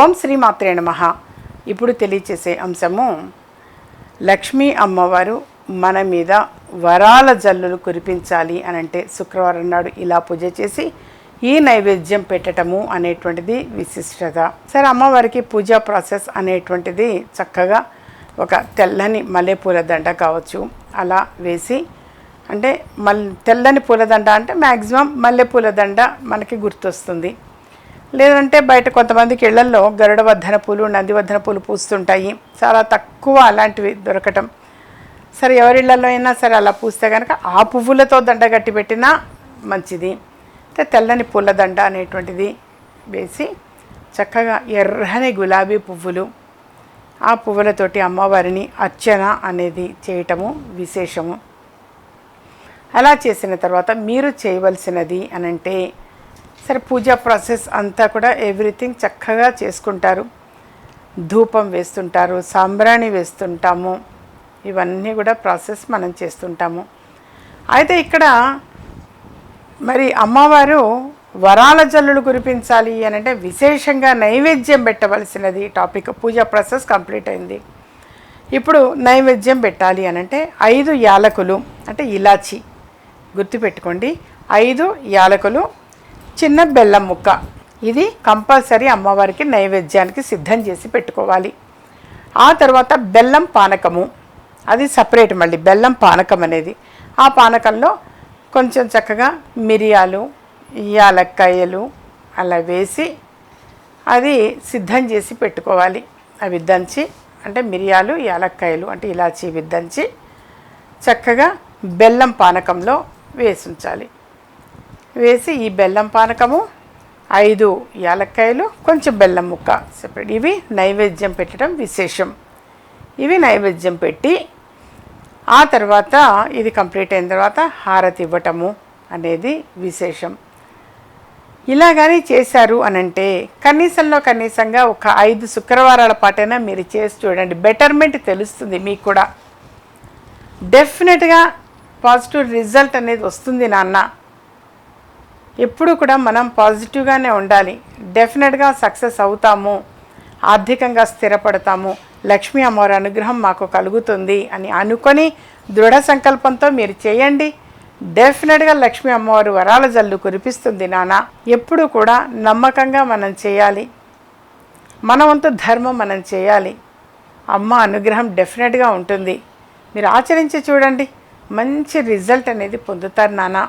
ఓం శ్రీ మాత్రే నమః. ఇప్పుడు తెలియచేసే అంశము లక్ష్మీ అమ్మవారు మన మీద వరాల జల్లులు కురిపించాలి అని అంటే శుక్రవారం నాడు ఇలా పూజ చేసి ఈ నైవేద్యం పెట్టటము అనేటువంటిది విశిష్టత. సరే అమ్మవారికి పూజా ప్రాసెస్ అనేటువంటిది చక్కగా ఒక తెల్లని మల్లెపూల దండ కావచ్చు. అలా వేసి అంటే మల్ తెల్లని పూలదండ అంటే మ్యాక్సిమం మల్లెపూల దండ మనకి గుర్తొస్తుంది. లేదంటే బయట కొంతమందికి ఇళ్ళల్లో గరుడవర్ధన పూలు నందివర్ధన పూలు పూస్తుంటాయి. చాలా తక్కువ అలాంటివి దొరకటం. సరే ఎవరిళ్ళలో అయినా సరే అలా పూస్తే కనుక ఆ పువ్వులతో దండ కట్టి పెట్టినా మంచిది. అయితే తెల్లని పూల దండ అనేటువంటిది వేసి చక్కగా ఎర్రని గులాబీ పువ్వులు ఆ పువ్వులతోటి అమ్మవారిని అర్చన అనేది చేయటము విశేషము. అలా చేసిన తర్వాత మీరు చేయవలసినది అనంటే సరే పూజా ప్రాసెస్ అంతా కూడా ఎవ్రీథింగ్ చక్కగా చేసుకుంటారు. ధూపం వేస్తుంటారు సాంబ్రాణి వేస్తుంటాము. ఇవన్నీ కూడా ప్రాసెస్ మనం చేస్తుంటాము. అయితే ఇక్కడ మరి అమ్మవారు వరాల జల్లులు కురిపించాలి అని అంటే విశేషంగా నైవేద్యం పెట్టవలసినది టాపిక్. పూజా ప్రాసెస్ కంప్లీట్ అయింది. ఇప్పుడు నైవేద్యం పెట్టాలి అని అంటే ఐదు యాలకులు అంటే ఇలాచి. గుర్తుపెట్టుకోండి ఐదు యాలకులు చిన్న బెల్లం ముక్క. ఇది కంపల్సరీ అమ్మవారికి నైవేద్యానికి సిద్ధం చేసి పెట్టుకోవాలి. ఆ తర్వాత బెల్లం పానకము. అది సపరేట్ మళ్ళీ బెల్లం పానకం అనేది. ఆ పానకంలో కొంచెం చక్కగా మిరియాలు యాలక్కాయలు అలా వేసి అది సిద్ధం చేసి పెట్టుకోవాలి. అవి దంచి అంటే మిరియాలు యాలక్కాయలు అంటే ఇలాచి విద్దంచి చక్కగా బెల్లం పానకంలో వేసి ఉంచాలి. వేసి ఈ బెల్లం పానకము ఐదు యాలక్కాయలు కొంచెం బెల్లం ముక్క సెపరేట్ ఇవి నైవేద్యం పెట్టడం విశేషం. ఇవి నైవేద్యం పెట్టి ఆ తర్వాత ఇది కంప్లీట్ అయిన తర్వాత హారతి ఇవ్వటము అనేది విశేషం. ఇలా కానీ చేశారు అని అంటే కనీసంలో కనీసంగా ఒక ఐదు శుక్రవారాల పాటైనా మీరు చేసి చూడండి. బెటర్మెంట్ తెలుస్తుంది మీకు కూడా. డెఫినెట్గా పాజిటివ్ రిజల్ట్ అనేది వస్తుంది నాన్న. ఎప్పుడు కూడా మనం పాజిటివ్గానే ఉండాలి. డెఫినెట్గా సక్సెస్ అవుతాము. ఆర్థికంగా స్థిరపడతాము. లక్ష్మీ అమ్మవారి అనుగ్రహం మాకు కలుగుతుంది అని అనుకొని దృఢ సంకల్పంతో మీరు చేయండి. డెఫినెట్గా లక్ష్మీ అమ్మవారు వరాల జల్లు కురిపిస్తుంది నాన్న ఎప్పుడు కూడా నమ్మకంగా మనం చేయాలి. మన వంతు ధర్మం మనం చేయాలి. అమ్మ అనుగ్రహం డెఫినెట్గా ఉంటుంది. మీరు ఆచరించి చూడండి. మంచి రిజల్ట్ అనేది పొందుతారు నాన్న